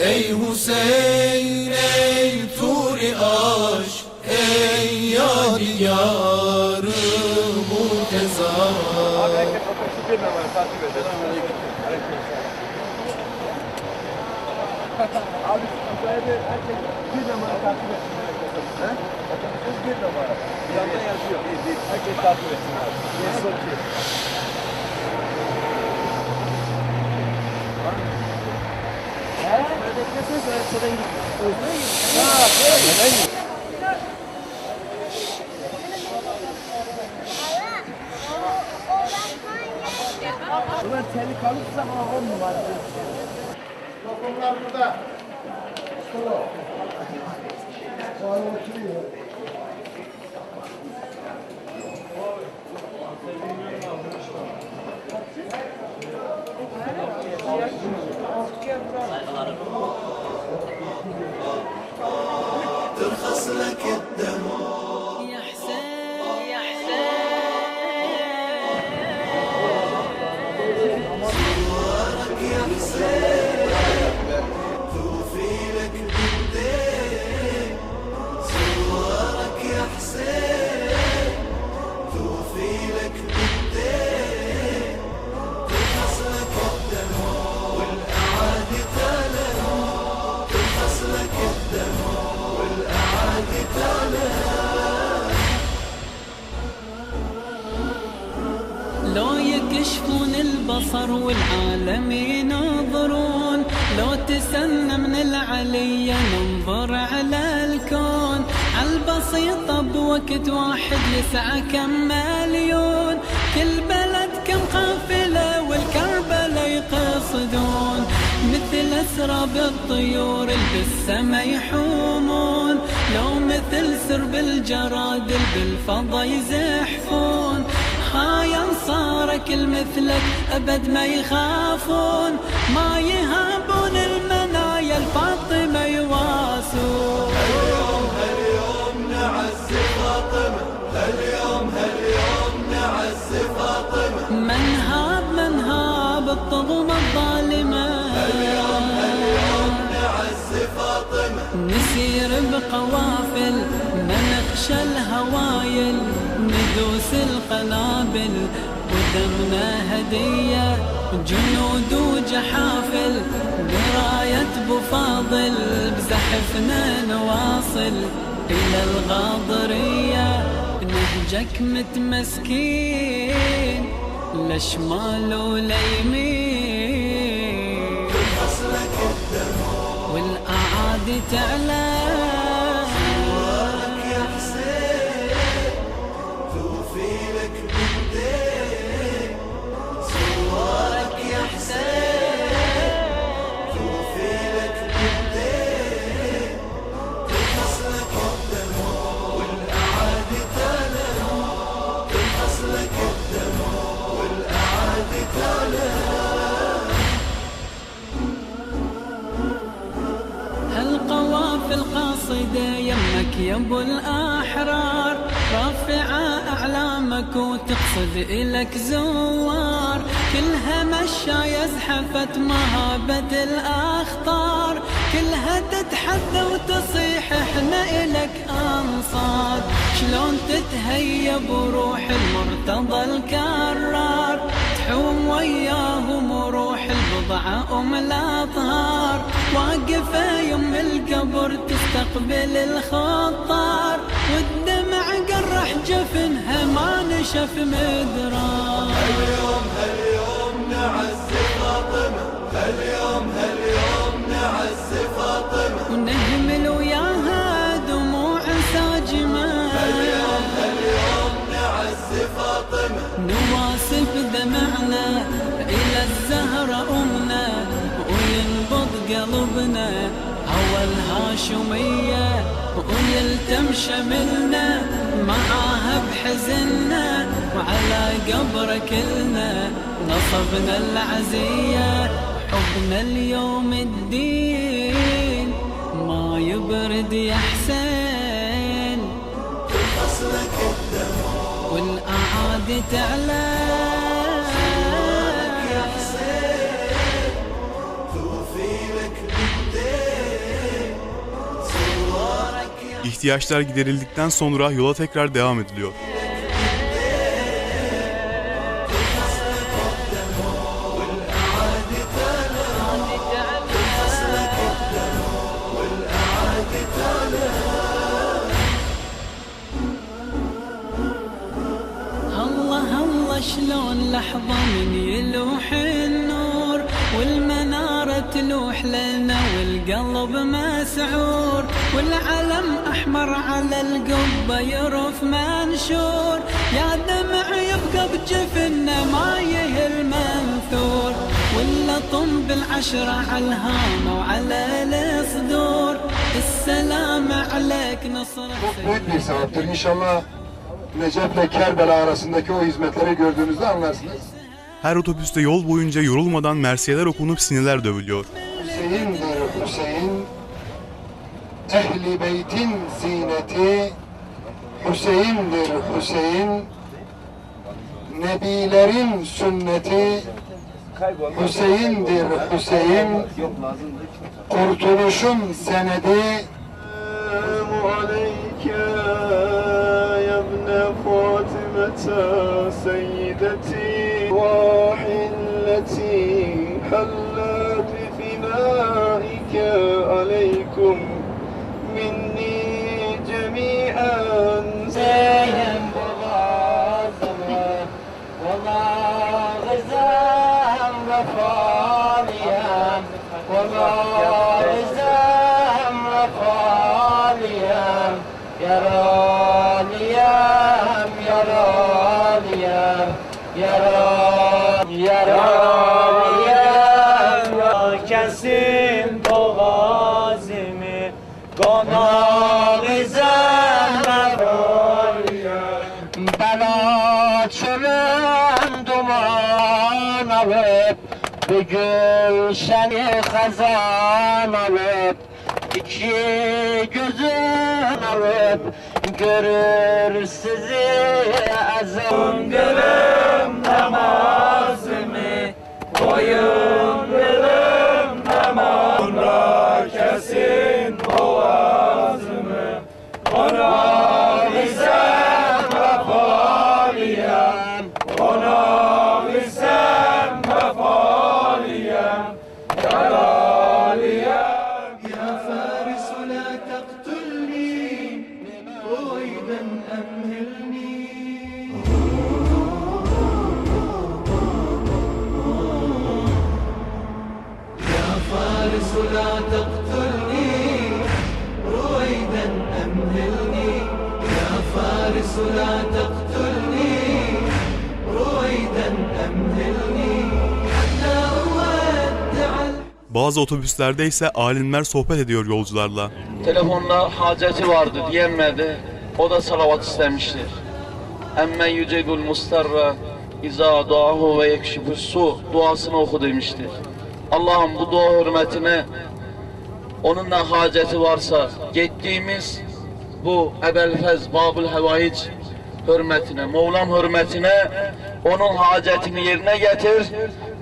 Ey Hüseyin ey turi aşk Ey yadigarı murteza Abi herkes otobüsü bir numara takip edelim. Abi böyle herkes bir numara takip etsin. He? Otobüsümüz bir numara. Yanda yazıyor. Bir, bir. Herkes takip etsin abi. Yes, okay. gidebilirsiniz. Ben şuradan gittim. Bunlar telli kalırsa bana on numara. Lokumlar burada. Kolo. Kolo oturuyor. Thank you. working. والعالم ينظرون لو تسنى من العلية ننظر على الكون. عالبسيطة بوقت واحد يسعى كم مليون. كل بلد كم قافلة والكربلة يقصدون. مثل أسراب الطيور اللي بالسما يحومون. لو مثل سرب الجراد بالفضا يزحفون. هاي انصارك المثلك أبد ما يخافون ما يهابون المنايا الفاطمة يواسون. اليوم هاليوم نعز فاطمة اليوم هاليوم نعز فاطمة من هاب من هاب الطغمه الظالمة. اليوم هاليوم نعز فاطمة نسير بقوافل نخشى الهوايل ندوس القنابل ودمنا هدية جنود وجحافل براية بفاضل بزحفنا نواصل. إلى الغاضرية نهجك متمسكين لا شمال ولا يمين. ترخص لك الدم والأعادي تعلى أعلامك وتقصد إلك زوار. كلها مشاية زحفت مهابة الأخطار. كلها تتحدى وتصيح إحنا إلك أنصار. شلون تتهيب وروح المرتضى الكرار؟ تحوم وياهم وروح البضعة أم الأطهار. واقفة يم القبر تستقبل الخطار والدمع قرح جفنها ما نشف مدرار. اليوم هاليوم نعز فاطمة. اليوم هاليوم نعز فاطمة. ونهمل وياها دموع ساجمة. اليوم هاليوم نعز فاطمة. نواصف دمعنا إلى الزهرة قلبنا هوى الهاشمية ويلتم شملنا معاها بحزننا وعلى قبر كلنا. نصبنا العزية حبنا اليوم الدين. ما يبرد يا حسين. ترخص لك الدم والأعادي تعلى İhtiyaçlar giderildikten sonra yola tekrar devam ediliyor. الله الله شلون لحظة من يلوح النور والمنارة تلوح لنا والقلب مسعور والعلم أحمر على القبة يرف منشور يا دمع يبقى بجفننا ما يهل منثور ولا طم بالعشرة على الهامة وعلى الصدور السلام عليك نصر Çok büyük bir sevaptır. İnşallah Necef'le Kerbela arasındaki o hizmetleri gördüğünüzde anlarsınız. Her otobüste yol boyunca yorulmadan mersiyeler okunup sineler dövülüyor. Hüseyin'dir Hüseyin. Ehli beytin zineti Hüseyin'dir Hüseyin. Nebilerin sünneti Hüseyin'dir Hüseyin. Kurtuluşun senedi aleyke yebne Fatime'te gülşeni hazan alıp İki gözün alıp Görür sizi azam. Gülüm namazımı Koyun Tá Bravo! Bazı otobüslerde ise alimler sohbet ediyor yolcularla. Telefonda haceti vardı diyemedi. O da salavat istemiştir. Emmen yücebul mustarra İza duahu ve yekşifus su duasını oku demiştir. Allah'ım bu dua hürmetine onunla haceti varsa gittiğimiz bu Ebelfez Babul Hevaic hürmetine, Mevlam hürmetine onun hacetini yerine getir.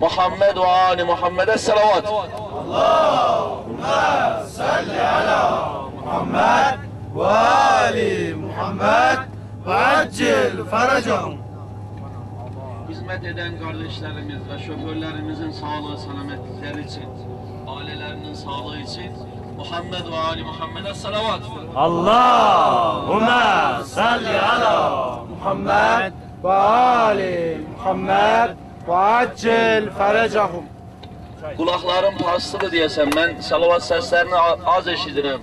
Muhammed ve Ali Muhammed'e salavat. Allahümme salli ala Muhammed ve Ali Muhammed ve accil feracahum. Hizmet eden kardeşlerimiz ve şoförlerimizin sağlığı, selametlikleri için, ailelerinin sağlığı için Muhammed ve Ali Muhammed'e salavat. Allahümme salli ala Muhammed ve Ali Muhammed Vaccel ferecahum. Kulaklarım paslıdır diyesem ben salavat seslerini az eşidirim.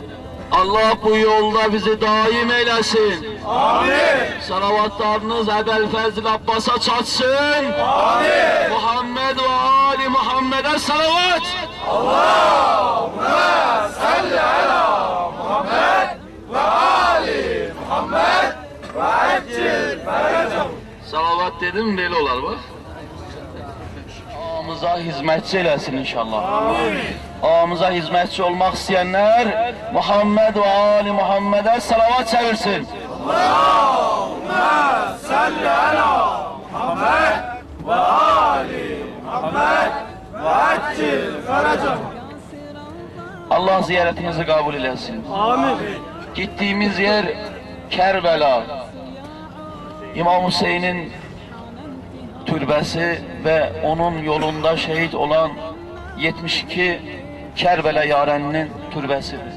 Allah bu yolda bizi daim eylesin. Amin. Salavatlarınız Ebel Fezil Abbas'a çatsın. Amin. Muhammed ve Ali Muhammed'e salavat. Allahümme salli ala Muhammed ve Ali Muhammed ve eccil Salavat dedim böyle olar bak. Ağamıza hizmetçi eləsin inşallah. Amin. Ağamıza hizmetçi olmak isteyenler Muhammed ve Ali Muhammed'e salavat çevirsin. Allah ziyaretinizi kabul eylesin. Amin. Gittiğimiz yer Kerbela. İmam Hüseyin'in türbesi ve onun yolunda şehit olan 72 Kerbela yareninin türbesidir.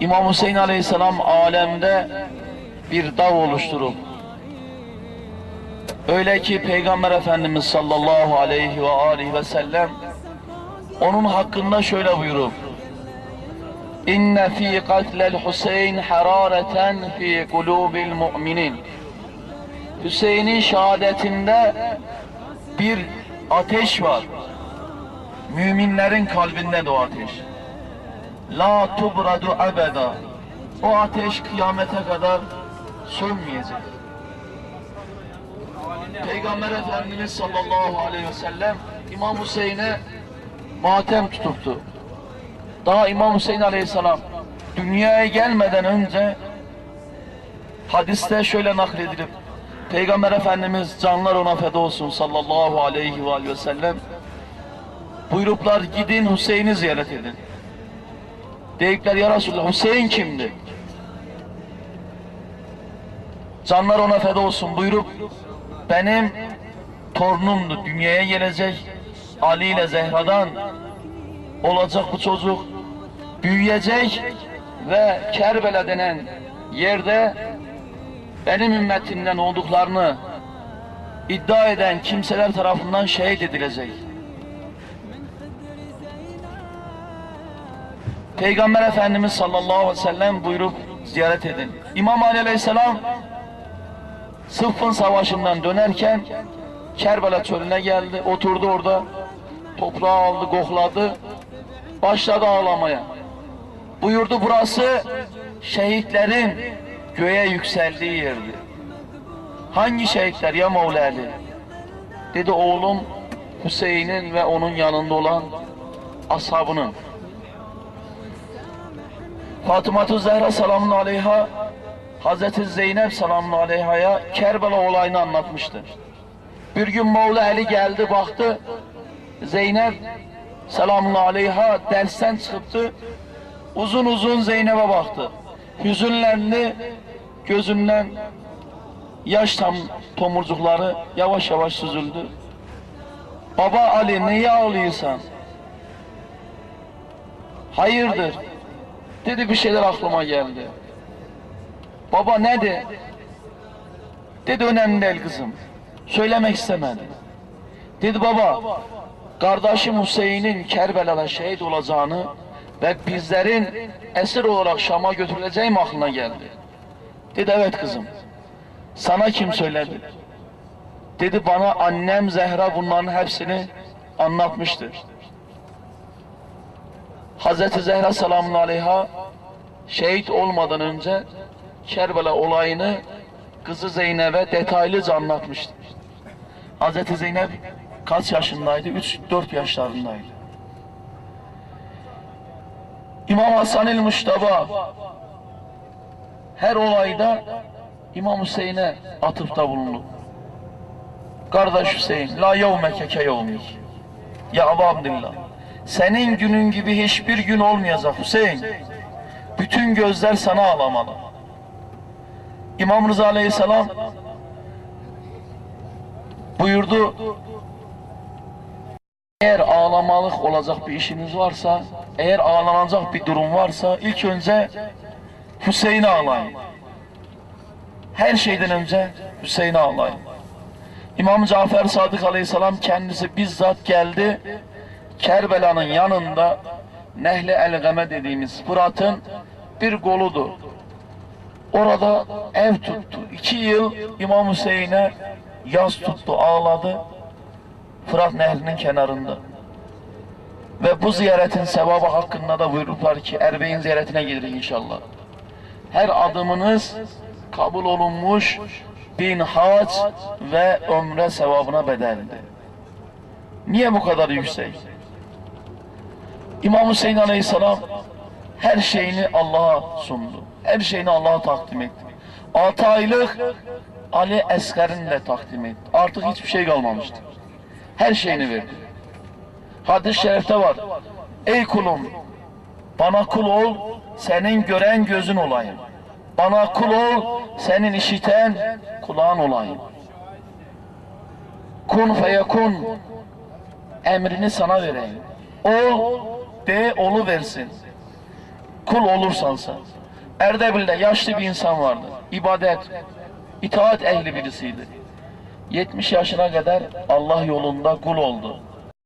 İmam Hüseyin Aleyhisselam alemde bir dağ oluşturup öyle ki Peygamber Efendimiz sallallahu aleyhi ve aleyhi ve sellem onun hakkında şöyle buyurup İnne fi katlel Hüseyin harareten fi kulubil mu'minin Hüseyin'in şehadetinde bir ateş var. Müminlerin kalbinde de o ateş. La tubradu abeda. O ateş kıyamete kadar sönmeyecek. Peygamber Efendimiz sallallahu aleyhi ve sellem İmam Hüseyin'e matem tutuptu. Daha İmam Hüseyin aleyhisselam dünyaya gelmeden önce hadiste şöyle nakledilip Peygamber Efendimiz canlar ona feda olsun sallallahu aleyhi ve, ve sellem buyruklar gidin Hüseyin'i ziyaret edin. Deyipler ya Resulallah Hüseyin kimdi? Canlar ona feda olsun buyurup benim torunumdu dünyaya gelecek Ali ile Zehra'dan olacak bu çocuk büyüyecek ve Kerbela denen yerde benim ümmetimden olduklarını iddia eden kimseler tarafından şehit edilecek. Peygamber Efendimiz sallallahu aleyhi ve sellem buyurup ziyaret edin. İmam Ali aleyhisselam Sıffın savaşından dönerken Kerbela çölüne geldi, oturdu orada, toprağı aldı, kokladı, başladı ağlamaya. Buyurdu burası şehitlerin göğe yükseldiği yerdi. Hangi şehitler ya Mevla Ali? Dedi oğlum Hüseyin'in ve onun yanında olan ashabının. Fatıma-tü Zehra selamun aleyha Hazreti Zeynep selamun aleyha'ya Kerbela olayını anlatmıştı. Bir gün Mevla Ali geldi baktı Zeynep selamun aleyha dersten çıktı uzun uzun Zeynep'e baktı. Hüzünlendi gözünden yaş tam tomurcukları yavaş yavaş süzüldü. Baba Ali niye ağlıyorsan? Hayırdır? Dedi bir şeyler aklıma geldi. Baba ne de? Dedi önemli değil kızım. Söylemek istemedi. Dedi baba, kardeşim Hüseyin'in Kerbela'da şehit olacağını ve bizlerin esir olarak Şam'a götürüleceğim aklına geldi. Dedi evet kızım. Sana kim söyledi? Dedi bana annem Zehra bunların hepsini anlatmıştır. Hazreti Zehra selamun aleyha şehit olmadan önce Kerbela olayını kızı Zeynep'e detaylıca anlatmıştı. Hazreti Zeynep kaç yaşındaydı? 3-4 yaşlarındaydı. İmam Hasan el Muştaba her olayda İmam Hüseyin'e atıfta bulundu. Kardeş Hüseyin, la yevmeke ke yevmik. Ya Abu Abdillah, senin günün gibi hiçbir gün olmayacak Hüseyin. Bütün gözler sana ağlamalı. İmam Rıza Aleyhisselam buyurdu, eğer ağlamalık olacak bir işiniz varsa, eğer ağlanacak bir durum varsa ilk önce Hüseyin'i ağlayın. Her şeyden önce Hüseyin'i ağlayın. İmam Cafer Sadık Aleyhisselam kendisi bizzat geldi. Kerbela'nın yanında Nehle el Game dediğimiz Fırat'ın bir goludu. Orada ev tuttu. İki yıl İmam Hüseyin'e yaz tuttu, ağladı. Fırat Nehri'nin kenarında. Ve bu ziyaretin sevabı hakkında da buyururlar ki Erbeğin ziyaretine gidin inşallah. Her adımınız kabul olunmuş bin hac ve ömre sevabına bedeldi. Niye bu kadar yüksek? İmam Hüseyin Aleyhisselam her şeyini Allah'a sundu. Her şeyini Allah'a takdim etti. Altı aylık Ali Esker'in de takdim etti. Artık hiçbir şey kalmamıştı. Her şeyini verdi. Hadis-i şerifte var. Ey kulum Bana kul ol, senin gören gözün olayım. Bana kul ol, senin işiten kulağın olayım. Kun feyekun emrini sana vereyim. Ol, de olu versin. Kul olursan sen. Erdebil'de yaşlı bir insan vardı. İbadet, itaat ehli birisiydi. 70 yaşına kadar Allah yolunda kul oldu.